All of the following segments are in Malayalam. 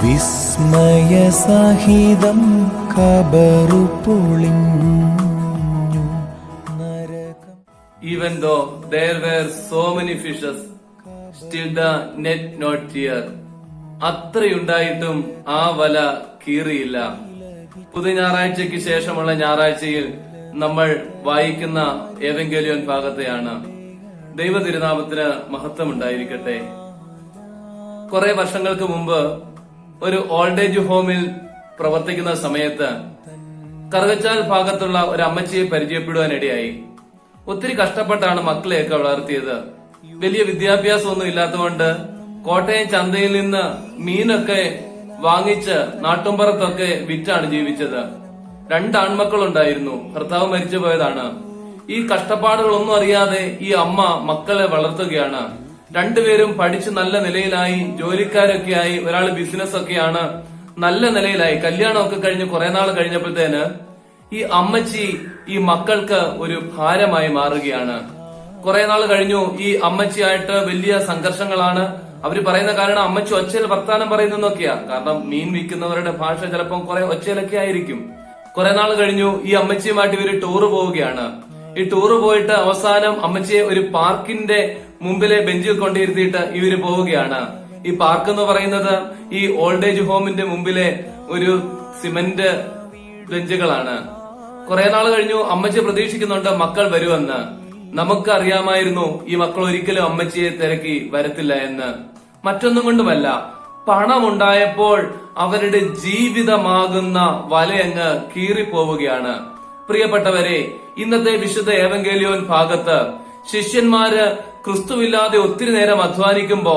വിസ്മയസഹിതം കബറു പൊളിഞ്ഞു നരകം. Even though were so so fishes still the net not tear. അത്രയുണ്ടായിട്ടും ആ വല കീറിയില്ല. പുതു ഞായറാഴ്ചയ്ക്ക് ശേഷമുള്ള ഞായറാഴ്ചയിൽ നമ്മൾ വായിക്കുന്ന ഏതെങ്കിലും ഭാഗത്തെയാണ്. ദൈവ തിരുനാമത്തിന് മഹത്വം ഉണ്ടായിരിക്കട്ടെ കുറെ വർഷങ്ങൾക്ക് മുമ്പ് ഒരു ഓൾഡ് ഏജ് ഹോമിൽ പ്രവർത്തിക്കുന്ന സമയത്ത് കറുകച്ചാൽ ഭാഗത്തുള്ള ഒരു അമ്മച്ചിയെ പരിചയപ്പെടുവാനിടയായി. ഒത്തിരി കഷ്ടപ്പെട്ടാണ് മക്കളെയൊക്കെ വളർത്തിയത്. വലിയ വിദ്യാഭ്യാസമൊന്നും ഇല്ലാത്തതുകൊണ്ട് കോട്ടയം ചന്തയിൽ നിന്ന് മീനൊക്കെ വാങ്ങിച്ച് നാട്ടുംപുറത്തൊക്കെ വിറ്റാണ് ജീവിച്ചത്. രണ്ട് ആൺമക്കളുണ്ടായിരുന്നു. ഭർത്താവ് മരിച്ചു പോയതാണ് ഈ കഷ്ടപ്പാടുകളൊന്നും അറിയാതെ ഈ അമ്മ മക്കളെ വളർത്തുകയാണ്. രണ്ടുപേരും പഠിച്ച് നല്ല നിലയിലായി ജോലിക്കാരൊക്കെ ആയി ഒരാൾ ബിസിനസ് ഒക്കെയാണ് നല്ല നിലയിലായി. കല്യാണമൊക്കെ കഴിഞ്ഞ് കുറെ നാൾ കഴിഞ്ഞപ്പോഴത്തേന് ഈ അമ്മച്ചി ഈ മക്കൾക്ക് ഒരു ഭാരമായി മാറുകയാണ്. കുറെ നാൾ കഴിഞ്ഞു. ഈ അമ്മച്ചിയായിട്ട് വലിയ സംഘർഷങ്ങളാണ്. അവർ പറയുന്ന കാരണം അമ്മച്ചി ഒച്ചയിൽ വർത്താനം പറയുന്നൊക്കെയാ കാരണം മീൻ വിൽക്കുന്നവരുടെ ഭാഷ ചിലപ്പം കുറെ ഒച്ചയിലൊക്കെ ആയിരിക്കും. കുറെ നാൾ കഴിഞ്ഞു. ഈ അമ്മച്ചിയുമായിട്ട് ഇവർ ടൂറ് പോവുകയാണ്. ഈ ടൂറ് പോയിട്ട് അവസാനം അമ്മച്ചിയെ ഒരു പാർക്കിന്റെ മുമ്പിലെ ബെഞ്ചിൽ കൊണ്ടിരുത്തിയിട്ട് ഇവർ പോവുകയാണ്. ഈ പാർക്ക് എന്ന് പറയുന്നത് ഈ ഓൾഡ് ഏജ് ഹോമിന്റെ മുമ്പിലെ ഒരു സിമന്റ് ബെഞ്ചുകളാണ്. കുറെ നാൾ കഴിഞ്ഞു അമ്മച്ചി പ്രതീക്ഷിക്കുന്നുണ്ട് മക്കൾ വരുമെന്ന്. നമുക്ക് അറിയാമായിരുന്നു ഈ മക്കൾ ഒരിക്കലും അമ്മച്ചിയെ തിരക്കി വരത്തില്ല എന്ന്. മറ്റൊന്നും കൊണ്ടുമല്ല പണമുണ്ടായപ്പോൾ അവരുടെ ജീവിതമാകുന്ന വലയങ്ങ് കീറിപ്പോവുകയാണ്. പ്രിയപ്പെട്ടവരെ ഇന്നത്തെ വിശുദ്ധ ഏവങ്കേലിയോൻ ഭാഗത്ത് ശിഷ്യന്മാര് ക്രിസ്തുവില്ലാതെ ഒത്തിരി നേരം അധ്വാനിക്കുമ്പോ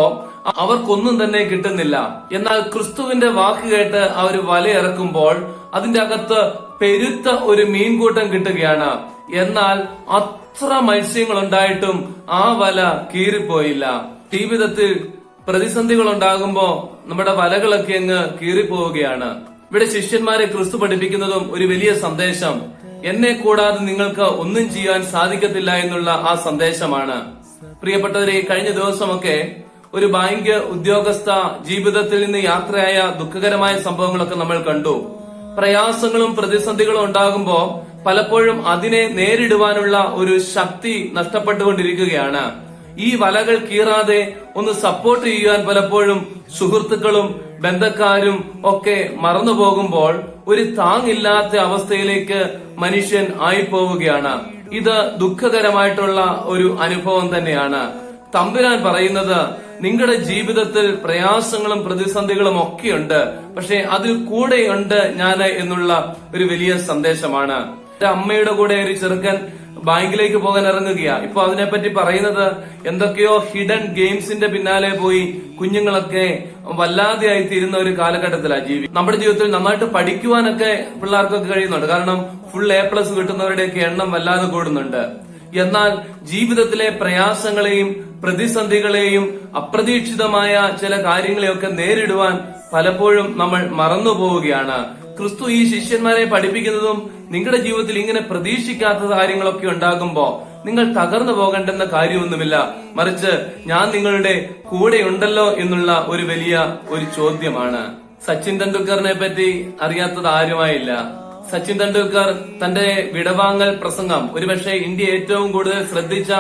അവർക്കൊന്നും തന്നെ കിട്ടുന്നില്ല. എന്നാൽ ക്രിസ്തുവിന്റെ വാക്ക് കേട്ട് അവർ വലയിറക്കുമ്പോൾ അതിന്റെ അകത്ത് പെരുത്ത ഒരു മീൻകൂട്ടം കിട്ടുകയാണ്. എന്നാൽ അത്ര മത്സ്യങ്ങൾ ഉണ്ടായിട്ടും ആ വല കീറിപ്പോയില്ല. ജീവിതത്തിൽ പ്രതിസന്ധികൾ ഉണ്ടാകുമ്പോ നമ്മുടെ വലകളൊക്കെ അങ്ങ് കീറിപ്പോവുകയാണ്. ഇവിടെ ശിഷ്യന്മാരെ ക്രിസ്തു പഠിപ്പിക്കുന്നതും ഒരു വലിയ സന്ദേശം. എന്നെ കൂടാതെ നിങ്ങൾക്ക് ഒന്നും ചെയ്യാൻ സാധിക്കത്തില്ല എന്നുള്ള ആ സന്ദേശമാണ്. പ്രിയപ്പെട്ടവരെ കഴിഞ്ഞ ദിവസമൊക്കെ ഒരു ബാങ്ക് ഉദ്യോഗസ്ഥ ജീവിതത്തിൽ നിന്ന് യാത്രയായ ദുഃഖകരമായ സംഭവങ്ങളൊക്കെ നമ്മൾ കണ്ടു. പ്രയാസങ്ങളും പ്രതിസന്ധികളും ഉണ്ടാകുമ്പോൾ പലപ്പോഴും അതിനെ നേരിടുവാനുള്ള ഒരു ശക്തി നഷ്ടപ്പെട്ടുകൊണ്ടിരിക്കുകയാണ്. ഈ വലകൾ കീറാതെ ഒന്ന് സപ്പോർട്ട് ചെയ്യാൻ പലപ്പോഴും സുഹൃത്തുക്കളും ബന്ധക്കാരും ഒക്കെ മറന്നു പോകുമ്പോൾ ഒരു താങ്ങില്ലാത്ത അവസ്ഥയിലേക്ക് മനുഷ്യൻ ആയിപ്പോവുകയാണ്. ഇത് ദുഃഖകരമായിട്ടുള്ള ഒരു അനുഭവം തന്നെയാണ്. തമ്പുരാൻ പറയുന്നത് നിങ്ങളുടെ ജീവിതത്തിൽ പ്രയാസങ്ങളും പ്രതിസന്ധികളും ഒക്കെയുണ്ട്. പക്ഷെ അതിൽ കൂടെയുണ്ട് ഞാൻ എന്നുള്ള ഒരു വലിയ സന്ദേശമാണ്. എന്റെ അമ്മയുടെ കൂടെ ഒരു ചെറുക്കൻ ബാങ്കിലേക്ക് പോകാൻ ഇറങ്ങുകയാ. ഇപ്പൊ അതിനെപ്പറ്റി പറയുന്നത് എന്തൊക്കെയോ ഹിഡൻ ഗെയിംസിന്റെ പിന്നാലെ പോയി കുഞ്ഞുങ്ങളൊക്കെ വല്ലാതെയായി തീരുന്ന ഒരു കാലഘട്ടത്തിലാണ് ജീവി നമ്മുടെ ജീവിതത്തിൽ നന്നായിട്ട് പഠിക്കുവാനൊക്കെ പിള്ളേർക്കൊക്കെ കഴിയുന്നുണ്ട്. കാരണം ഫുൾ എ പ്ലസ് കിട്ടുന്നവരുടെയൊക്കെ എണ്ണം വല്ലാതെ കൂടുന്നുണ്ട്. എന്നാൽ ജീവിതത്തിലെ പ്രയാസങ്ങളെയും പ്രതിസന്ധികളെയും അപ്രതീക്ഷിതമായ ചില കാര്യങ്ങളെയൊക്കെ നേരിടുവാൻ പലപ്പോഴും നമ്മൾ മറന്നു പോവുകയാണ് ക്രിസ്തു ഈ ശിഷ്യന്മാരെ പഠിപ്പിക്കുന്നതും നിങ്ങളുടെ ജീവിതത്തിൽ ഇങ്ങനെ പ്രതീക്ഷിക്കാത്ത കാര്യങ്ങളൊക്കെ ഉണ്ടാകുമ്പോ നിങ്ങൾ തകർന്നു പോകേണ്ടെന്ന കാര്യമൊന്നുമില്ല. മറിച്ച് ഞാൻ നിങ്ങളുടെ കൂടെ ഉണ്ടല്ലോ എന്നുള്ള ഒരു വലിയ ഒരു ചോദ്യമാണ്. സച്ചിൻ തെണ്ടുൽക്കറിനെ പറ്റി അറിയാത്തത് ആരുമായില്ല. സച്ചിൻ തെണ്ടുൽക്കർ തന്റെ വിടവാങ്ങൽ പ്രസംഗം ഒരുപക്ഷെ ഇന്ത്യ ഏറ്റവും കൂടുതൽ ശ്രദ്ധിച്ച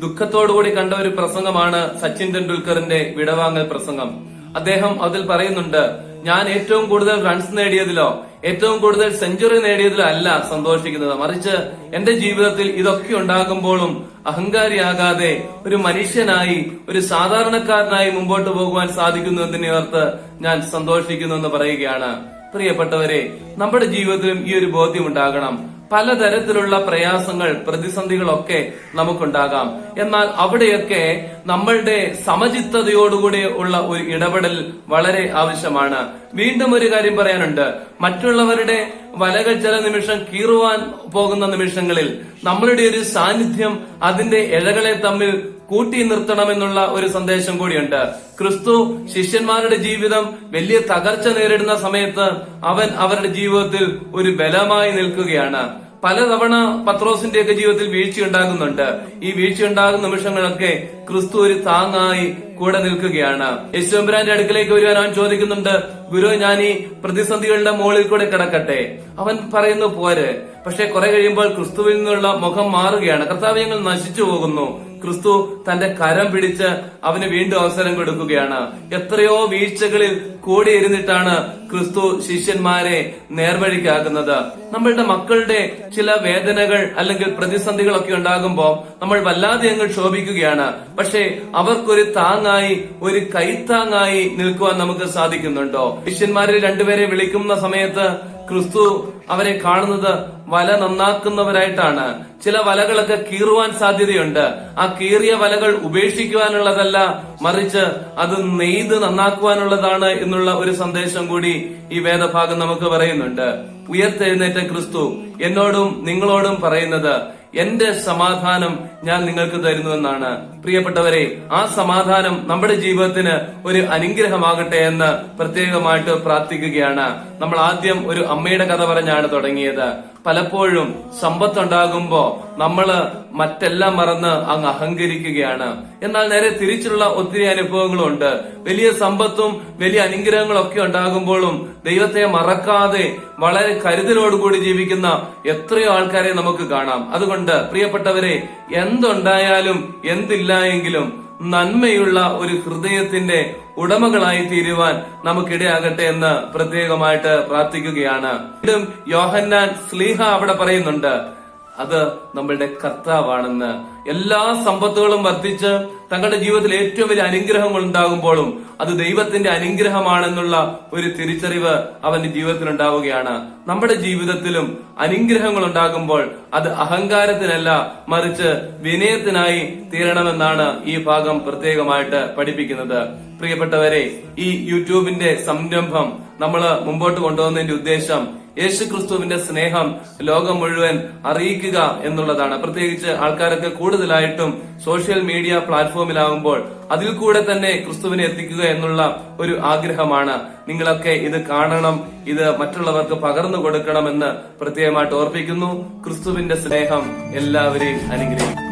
ദുഃഖത്തോടുകൂടി കണ്ട ഒരു പ്രസംഗമാണ് സച്ചിൻ തെണ്ടുൽക്കറിന്റെ വിടവാങ്ങൽ പ്രസംഗം. അദ്ദേഹം അതിൽ പറയുന്നുണ്ട് ഞാൻ ഏറ്റവും കൂടുതൽ റൺസ് നേടിയതിലോ ഏറ്റവും കൂടുതൽ സെഞ്ചുറി നേടിയതിലോ അല്ല സന്തോഷിക്കുന്നത്. മറിച്ച് എന്റെ ജീവിതത്തിൽ ഇതൊക്കെ ഉണ്ടാകുമ്പോഴും അഹങ്കാരിയാകാതെ ഒരു മനുഷ്യനായി ഒരു സാധാരണക്കാരനായി മുമ്പോട്ട് പോകുവാൻ സാധിക്കുന്നു എന്നതിനെ ഓർത്ത് ഞാൻ സന്തോഷിക്കുന്നു എന്ന് പറയുകയാണ്. പ്രിയപ്പെട്ടവരെ നമ്മുടെ ജീവിതത്തിലും ഈ ഒരു ബോധ്യം ഉണ്ടാകണം. പലതരത്തിലുള്ള പ്രയാസങ്ങൾ പ്രതിസന്ധികളൊക്കെ നമുക്കുണ്ടാകാം. എന്നാൽ അവിടെയൊക്കെ നമ്മളുടെ സമചിത്തതയോടുകൂടി ഉള്ള ഒരു ഇടപെടൽ വളരെ ആവശ്യമാണ്. വീണ്ടും ഒരു കാര്യം പറയാനുണ്ട്. മറ്റുള്ളവരുടെ വലകൾ ചില നിമിഷം കീറുവാൻ പോകുന്ന നിമിഷങ്ങളിൽ നമ്മളുടെ ഒരു സാന്നിധ്യം അതിന്റെ ഇഴകളെ തമ്മിൽ കൂട്ടി നിർത്തണമെന്നുള്ള ഒരു സന്ദേശം കൂടിയുണ്ട്. ക്രിസ്തു ശിഷ്യന്മാരുടെ ജീവിതം വലിയ തകർച്ച നേരിടുന്ന സമയത്ത് അവൻ അവരുടെ ജീവിതത്തിൽ ഒരു ബലമായി നിൽക്കുകയാണ്. പലതവണ പത്രോസിന്റെയൊക്കെ ജീവിതത്തിൽ വീഴ്ച ഉണ്ടാകുന്നുണ്ട് ഈ വീഴ്ച ഉണ്ടാകുന്ന നിമിഷങ്ങളൊക്കെ ക്രിസ്തു ഒരു താങ്ങായി കൂടെ നിൽക്കുകയാണ്. യേശുവമ്പുരാന്റെ അടുക്കലേക്ക് വരുവാൻ അവൻ ചോദിക്കുന്നുണ്ട് ഗുരു ഞാൻ ഈ പ്രതിസന്ധികളുടെ മുകളിൽ കൂടെ കിടക്കട്ടെ. അവൻ പറയുന്നു പോരെ. പക്ഷെ കുറെ കഴിയുമ്പോൾ ക്രിസ്തുവിൽ നിന്നുള്ള മുഖം മാറുകയാണ്. കർത്താവ് ഞങ്ങൾ നശിച്ചു പോകുന്നു. ക്രിസ്തു തന്റെ കരം പിടിച്ച് അവന് വീണ്ടും അവസരം കൊടുക്കുകയാണ്. എത്രയോ വീഴ്ചകളിൽ കൂടിയിരുന്നിട്ടാണ് ക്രിസ്തു ശിഷ്യന്മാരെ നേർവഴിക്കാക്കുന്നത്. നമ്മളുടെ മക്കളുടെ ചില വേദനകൾ അല്ലെങ്കിൽ പ്രതിസന്ധികളൊക്കെ ഉണ്ടാകുമ്പോൾ നമ്മൾ വല്ലാതെ അങ്ങ് ക്ഷോഭിക്കുകയാണ്. പക്ഷേ അവർക്കൊരു താങ്ങായി ഒരു കൈത്താങ്ങായി നിൽക്കുവാൻ നമുക്ക് സാധിക്കുന്നുണ്ടോ? ശിഷ്യന്മാരിൽ രണ്ടുപേരെ വിളിക്കുന്ന സമയത്ത് ക്രിസ്തു അവരെ കാണുന്നത് വല നന്നാക്കുന്നവരായിട്ടാണ്. ചില വലകളൊക്കെ കീറുവാൻ സാധ്യതയുണ്ട്. ആ കീറിയ വലകൾ ഉപേക്ഷിക്കുവാനുള്ളതല്ല മറിച്ച് അത് നെയ്ത് നന്നാക്കുവാനുള്ളതാണ് എന്നുള്ള ഒരു സന്ദേശം കൂടി ഈ വേദഭാഗം നമുക്ക് പറയുന്നുണ്ട്. ഉയർത്തെഴുന്നേറ്റ ക്രിസ്തു എന്നോടും നിങ്ങളോടും പറയുന്നത് എന്റെ സമാധാനം ഞാൻ നിങ്ങൾക്ക് തരുന്നു എന്നാണ്. പ്രിയപ്പെട്ടവരെ ആ സമാധാനം നമ്മുടെ ജീവിതത്തിന് ഒരു അനുഗ്രഹമാകട്ടെ എന്ന് പ്രത്യേകമായിട്ട് പ്രാർത്ഥിക്കുകയാണ്. നമ്മൾ ആദ്യം ഒരു അമ്മയുടെ കഥ പറഞ്ഞാണ് തുടങ്ങിയത്. പലപ്പോഴും സമ്പത്തുണ്ടാകുമ്പോ നമ്മൾ മറ്റെല്ലാം മറന്ന് അങ്ങ് അഹങ്കരിക്കുകയാണ്. എന്നാൽ നേരെ തിരിച്ചുള്ള ഒത്തിരി അനുഭവങ്ങളുണ്ട്. വലിയ സമ്പത്തും വലിയ അനുഗ്രഹങ്ങളും ഒക്കെ ഉണ്ടാകുമ്പോഴും ദൈവത്തെ മറക്കാതെ വളരെ കരുതലോടുകൂടി ജീവിക്കുന്ന എത്രയോ ആൾക്കാരെ നമുക്ക് കാണാം. അതുകൊണ്ട് പ്രിയപ്പെട്ടവരെ എന്തുണ്ടായാലും എന്തില്ല എങ്കിലും നന്മയുള്ള ഒരു ഹൃദയത്തിന്റെ ഉടമകളായി തീരുവാൻ നമുക്കിടയാകട്ടെ എന്ന് പ്രത്യേകമായിട്ട് പ്രാർത്ഥിക്കുകയാണ്. വീണ്ടും യോഹന്നാൻ സ്ലീഹ അവിടെ പറയുന്നുണ്ട് അത് നമ്മളുടെ കർത്താവാണെന്ന് എല്ലാ സമ്പത്തുകളും വർദ്ധിച്ച് തങ്ങളുടെ ജീവിതത്തിൽ ഏറ്റവും വലിയ അനുഗ്രഹങ്ങൾ ഉണ്ടാകുമ്പോഴും അത് ദൈവത്തിന്റെ അനുഗ്രഹമാണെന്നുള്ള ഒരു തിരിച്ചറിവ് അവന്റെ ജീവിതത്തിൽ ഉണ്ടാവുകയാണ്. നമ്മുടെ ജീവിതത്തിലും അനുഗ്രഹങ്ങൾ ഉണ്ടാകുമ്പോൾ അത് അഹങ്കാരത്തിനല്ല മറിച്ച് വിനയത്തിനായി തീരണമെന്നാണ് ഈ ഭാഗം പ്രത്യേകമായിട്ട് പഠിപ്പിക്കുന്നത്. പ്രിയപ്പെട്ടവരെ ഈ യൂട്യൂബിന്റെ സംരംഭം നമ്മൾ മുമ്പോട്ട് കൊണ്ടുപോകുന്നതിന്റെ ഉദ്ദേശം യേശു ക്രിസ്തുവിന്റെ സ്നേഹം ലോകം മുഴുവൻ അറിയിക്കുക എന്നുള്ളതാണ്. പ്രത്യേകിച്ച് ആൾക്കാരൊക്കെ കൂടുതലായിട്ടും സോഷ്യൽ മീഡിയ പ്ലാറ്റ്ഫോമിലാകുമ്പോൾ അതിൽ കൂടെ തന്നെ ക്രിസ്തുവിനെ എത്തിക്കുക എന്നുള്ള ഒരു ആഗ്രഹമാണ്. നിങ്ങളൊക്കെ ഇത് കാണണം ഇത് മറ്റുള്ളവർക്ക് പകർന്നു കൊടുക്കണമെന്ന് പ്രത്യേകമായിട്ട് ഓർപ്പിക്കുന്നു. ക്രിസ്തുവിന്റെ സ്നേഹം എല്ലാവരെയും അനുഗ്രഹിക്കും.